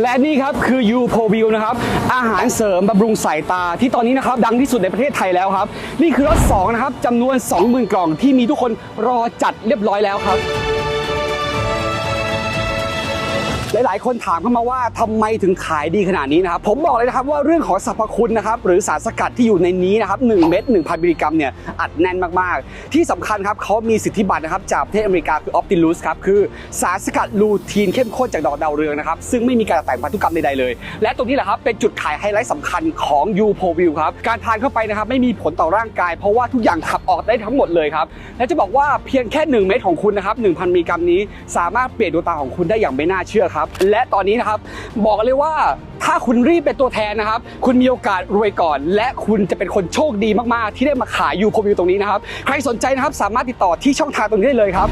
และนี่ครับคือยูโพวิวนะครับอาหารเสริมบำรุงสายตาที่ตอนนี้นะครับดังที่สุดในประเทศไทยแล้วครับ นี่คือรถ2นะครับจำนวน 20,000 กล่องที่มีทุกคนรอจัดเรียบร้อยแล้วครับ ลาย ๆ คนถามเข้ามาว่าทำไมถึงขายดีขนาดนี้นะครับผมบอกเลยนะครับว่าเรื่องของสรรพคุณนะครับหรือสารสกัดที่อยู่ในนี้นะครับ1เม็ด1,000มิลลิกรัมเนี่ยอัดแน่นมากๆ ที่สำคัญครับเขามีสิทธิบัตรนะครับจากประเทศอเมริกาคือ Optilus ครับคือสารสกัดลูทีนเข้มข้นจากดอกดาวเรืองนะครับซึ่งไม่มีการแต่งพันธุกรรมใดๆเลย และตรงนี้แหละครับเป็นจุดขายไฮไลท์สำคัญของ u p o v i w ครับการทานเข้าไปนะครับไม่มีผลต่อร่างกาย เพราะว่าทุกอย่างขับออกได้ทั้งหมดเลยครับและจะบอกว่าเพียงแค่ 1 เม็ดของคุณนะครับ1,000มิลลิกรัมนี้ สามารถเปลี่ยนดวงตาของคุณได้อย่างไม่น่าเชื่อครับและตอนนี้นะครับ บอกเลยว่าถ้าคุณรีบเป็นตัวแทนนะครับ คุณมีโอกาสรวยก่อน และคุณจะเป็นคนโชคดีมากๆ ที่ได้มาขายยูโพวิวตรงนี้นะครับ ใครสนใจนะครับสามารถติดต่อที่ช่องทางตรงนี้ได้เลยครับ